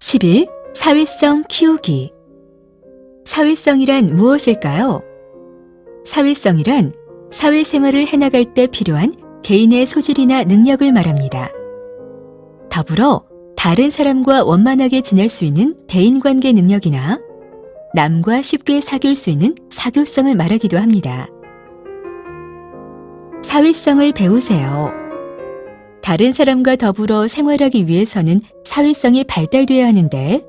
11. 사회성 키우기. 사회성이란 무엇일까요? 사회성이란 사회생활을 해나갈 때 필요한 개인의 소질이나 능력을 말합니다. 더불어 다른 사람과 원만하게 지낼 수 있는 대인관계 능력이나 남과 쉽게 사귈 수 있는 사교성을 말하기도 합니다. 사회성을 배우세요. 다른 사람과 더불어 생활하기 위해서는 사회성이 발달돼야 하는데,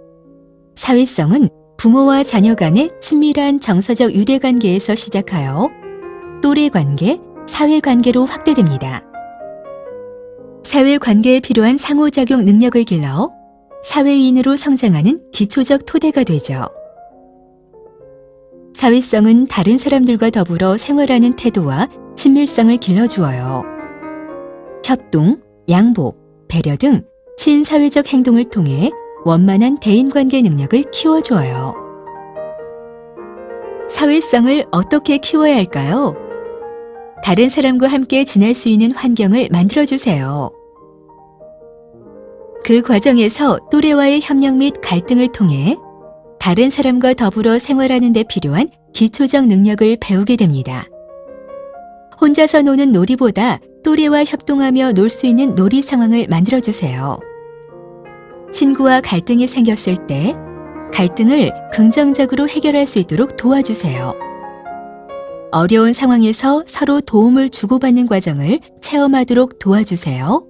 사회성은 부모와 자녀 간의 친밀한 정서적 유대관계에서 시작하여 또래 관계, 사회 관계로 확대됩니다. 사회 관계에 필요한 상호작용 능력을 길러 사회인으로 성장하는 기초적 토대가 되죠. 사회성은 다른 사람들과 더불어 생활하는 태도와 친밀성을 길러주어요. 협동, 양보, 배려 등 친사회적 행동을 통해 원만한 대인관계 능력을 키워줘요. 사회성을 어떻게 키워야 할까요? 다른 사람과 함께 지낼 수 있는 환경을 만들어주세요. 그 과정에서 또래와의 협력 및 갈등을 통해 다른 사람과 더불어 생활하는 데 필요한 기초적 능력을 배우게 됩니다. 혼자서 노는 놀이보다 또래와 협동하며 놀 수 있는 놀이 상황을 만들어주세요. 친구와 갈등이 생겼을 때 갈등을 긍정적으로 해결할 수 있도록 도와주세요. 어려운 상황에서 서로 도움을 주고받는 과정을 체험하도록 도와주세요.